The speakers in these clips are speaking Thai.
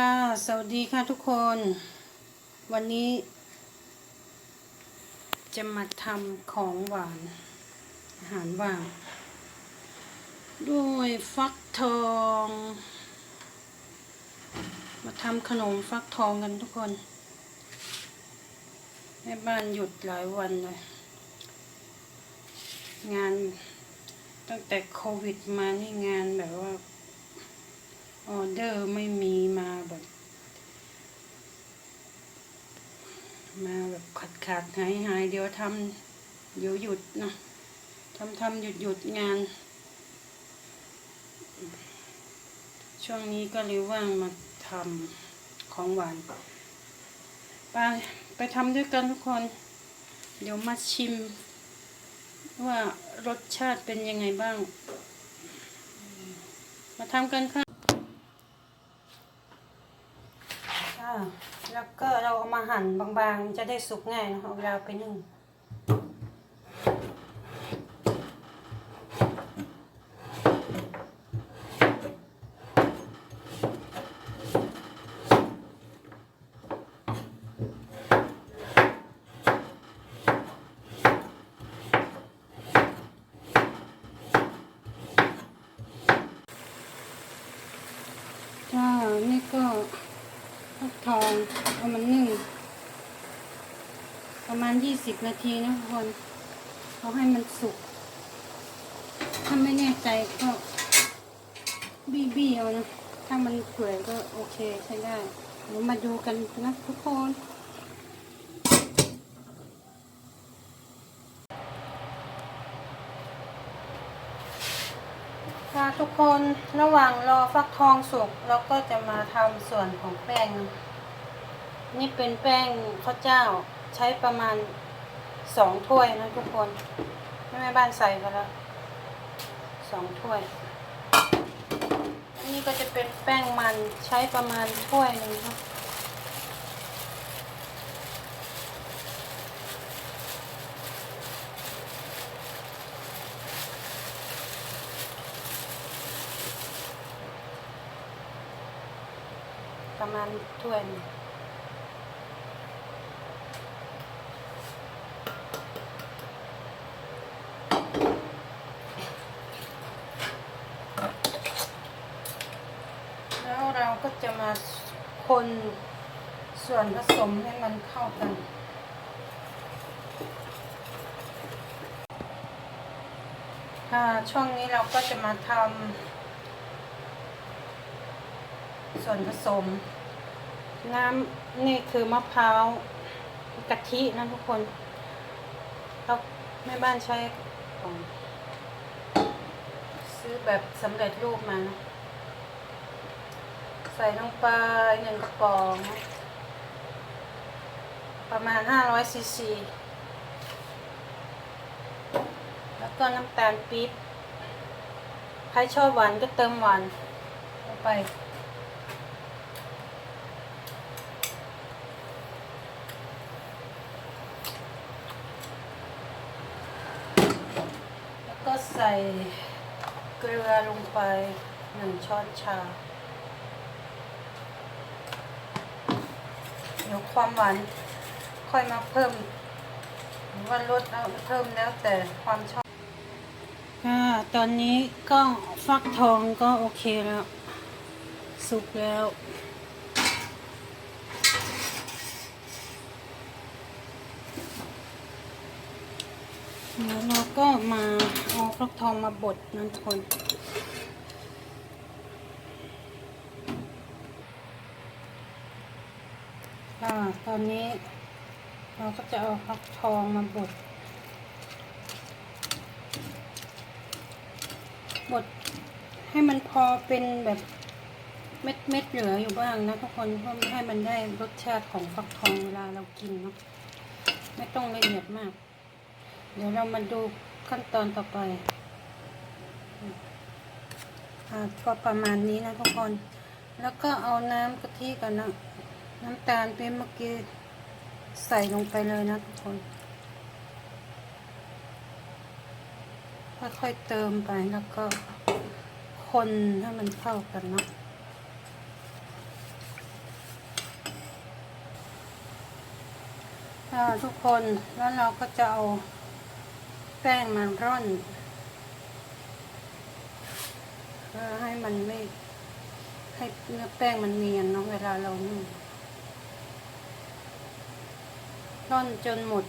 ค่ะ สวัสดีค่ะทุกคน วันนี้ จะมาทำของหวาน อาหารหวางด้วยฟักทอง มาทำขนมฟักทองกันทุกคนแม่บ้านหยุดหลายวันเลย งานตั้งแต่โควิดมานี่งานแบบว่า ออเดอร์ไม่มีมาแบบ มาแบบขาดขาดหายหายเดี๋ยวทำเดี๋ยวหยุดนะทำทำหยุดหยุดงาน ช่วงนี้ก็เลยว่างมาทำของหวานไปไปทำด้วยกันทุกคน เดี๋ยวมาชิม ว่ารสชาติเป็นยังไงบ้าง มาทำกันค่ะ ค่ะ แล้วก็เราเอามาหั่นบางๆ จะได้สุกง่ายนะคะเอาเวลาไปนึ่งจ้านี่ก็ ฟักทองเอามันนึ่ง ประมาณยี่สิบนาทีนะทุกคนเขาให้มันสุก ถ้าไม่แน่ใจก็บี้บี้เอานะ ถ้ามันเปื่อยก็โอเคใช้ได้เดี๋ยวมาดูกันนะทุกคน ทุกคนระหว่างรอฟักทองสุกเราก็จะมาทำส่วนของแป้ง นี่เป็นแป้งข้าวเจ้าใช้ประมาณสองถ้วยนะทุกคนแม่แม่บ้านใส่ไปแล้วสองถ้วย นี่ก็จะเป็นแป้งมันใช้ประมาณถ้วยหนึ่งครับ ประมาณถ้วยนึงแล้วเราก็จะมาคนส่วนผสมให้มันเข้ากันค่ะช่วงนี้เราก็จะมาทำ ส่วนผสม น้ำนี่คือมะพร้าวกะทินะทุกคนเราแม่บ้านใช้ของซื้อแบบสำเร็จรูปมานะใส่ลงไปหนึ่งกระป๋อง ประมาณ500ซีซีแล้วก็น้ำตาลปี๊บใครชอบหวานก็เติมหวานลงไป ก็ใส่เกลือลงไปหนึ่งช้อนชา เดี๋ยวความหวานค่อยมาเพิ่มหรือว่าลดเอาเพิ่มแล้วแต่ความชอบค่ะตอนนี้ก็ฟักทองก็โอเคแล้ว สุกแล้วแล้วเราก็มาเอา ฟักทองมาบดนั่นทุกคนค่ะตอนนี้เราก็จะเอาฟักทองมาบด บดให้มันพอเป็นแบบเม็ดเม็ดเหลืออยู่บ้างนะทุกคนเพื่อให้มันได้รสชาติของฟักทองเวลาเรากินเนาะไม่ต้องละเอียดมาก เดี๋ยวเรามาดูขั้นตอนต่อไป ก็ประมาณนี้นะทุกคน แล้วก็เอาน้ำกะทิกับน้ำน้ำตาลไปเมื่อกี้ใส่ลงไปเลยนะทุกคน ค่อยๆเติมไปแล้วก็คนให้มันเข้ากันเนาะทุกคนแล้วเราก็จะเอาแป้งมาร่อน เพื่อให้มันไม่ ให้เนื้อแป้งมันเนียนเนาะเวลาเรานึ่งร่อนจนหมด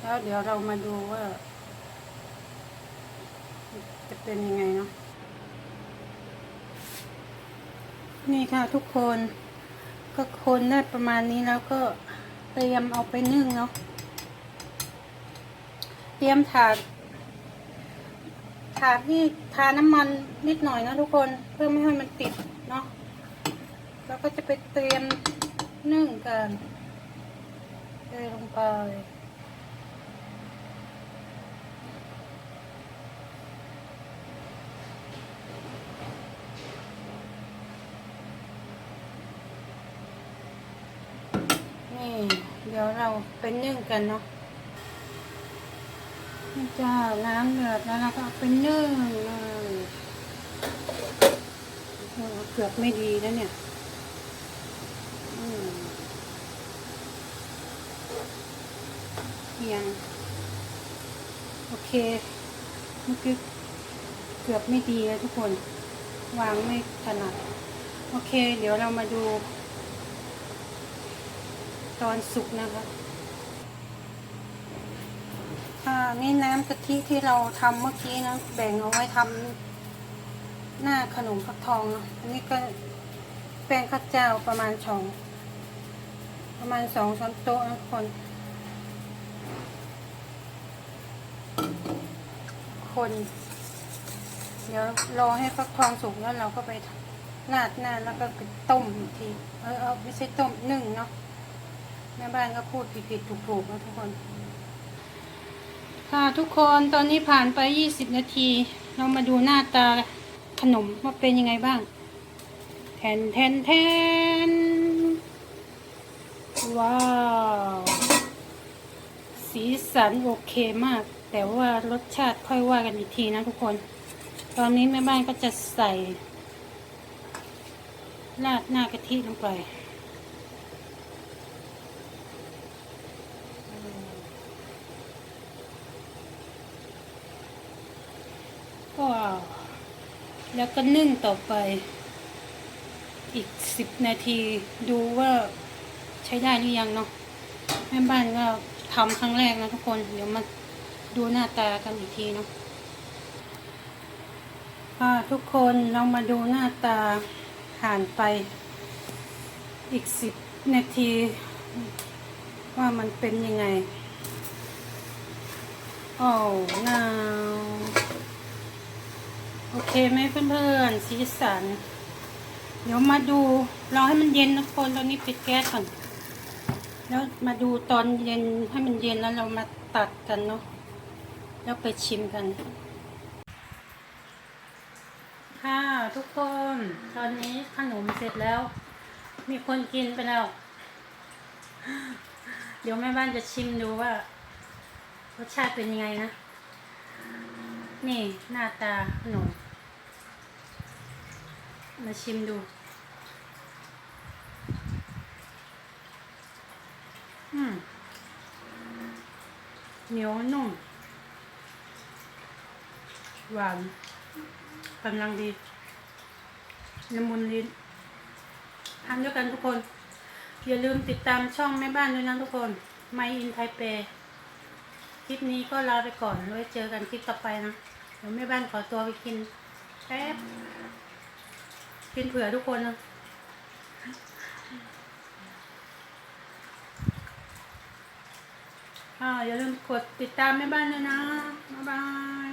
แล้วเดี๋ยวเรามาดูว่า จะเป็นยังไงเนาะนี่ค่ะทุกคน ก็คนได้ประมาณนี้แล้วก็เตรียมเอาไปนึ่งเนาะ เตรียมถาดถาดนี่ทาน้ำมันนิดหน่อยนะทุกคนเพื่อไม่ให้มันติดเนาะแล้วก็จะไปเตรียมนึ่งกันเทลงไปนี่เดี๋ยวเราไปนึ่งกันเนาะ นี่จ้าน้ำเดือดแล้วเราก็เอาไปนึ่งเลยเกือบไม่ดีแล้วเนี่ยอืมเอียงโอเคเมื่อกี้เกือบไม่ดีแล้วทุกคน วางไม่ถนัด โอเค เดี๋ยวเรามาดู ตอนสุกนะคะ อ่า นี่น้ำกะทิที่เราทำเมื่อกี้นะ แบ่งเอาไว้ทำหน้าขนมฟักทองอันนี้ก็แป้งข้าวเจ้าประมาณสองประมาณสองช้อนโต๊ะนะทุกคนคน เดี๋ยวรอให้ฟักทองสุกแล้วเราก็ไปราดหน้าแล้วก็ไปต้มอีกทีเออเออไม่ใช่ต้มนึ่งเนาะแม่บ้านก็พูดผิดๆถูกๆนะทุกคน ค่ะทุกคนตอนนี้ผ่านไป 20 นาที เรามาดูหน้าตาขนมว่าเป็นยังไงบ้าง แทนแทนแทน ว้าว สีสันโอเคมาก แต่ว่ารสชาติค่อยว่ากันอีกทีนะทุกคน ตอนนี้แม่บ้านก็จะใส่ ราดหน้ากะทิลงไป ว้าว แล้วก็นึ่งต่อไป อีกสิบนาทีดูว่าใช้ได้หรือยังเนาะแม่บ้านก็ทำครั้งแรกนะทุกคน เดี๋ยวมาดูหน้าตากันอีกทีเนาะะทุกคนเรามาดูหน้าตาผ่านไปอีกสิบนาที ว่ามันเป็นยังไง โอ้หนาว โอเคไหมเพื่อนๆสีสัน เดี๋ยวมาดูรอให้มันเย็นนะคนตอนนี้ปิดแก๊สก่อน แล้วมาดูตอนเย็นให้มันเย็นแล้วเรามาตัดกันเนาะแล้วไปชิมกัน ค่ะทุกคน ตอนนี้ขนมเสร็จแล้ว มีคนกินไปแล้ว เดี๋ยวแม่บ้านจะชิมดูว่ารสชาติเป็นยังไงนะ นี่หน้าตาขนม มาชิมดู อืมเหนียวนุ่ม หวานกำลังดีละมุนลิ้นทานด้วยกันทุกคน อย่าลืมติดตามช่องแม่บ้านด้วยนะทุกคน My in Taipei คลิปนี้ก็ลาไปก่อนไว้เจอกันคลิปต่อไปนะ เดี๋ยวแม่บ้านขอตัวไปกินแป๊บ กินเผื่อทุกคนนะอ่าอย่าลืมกดติดตามแม่บ้านด้วยนะ บ๊ายบาย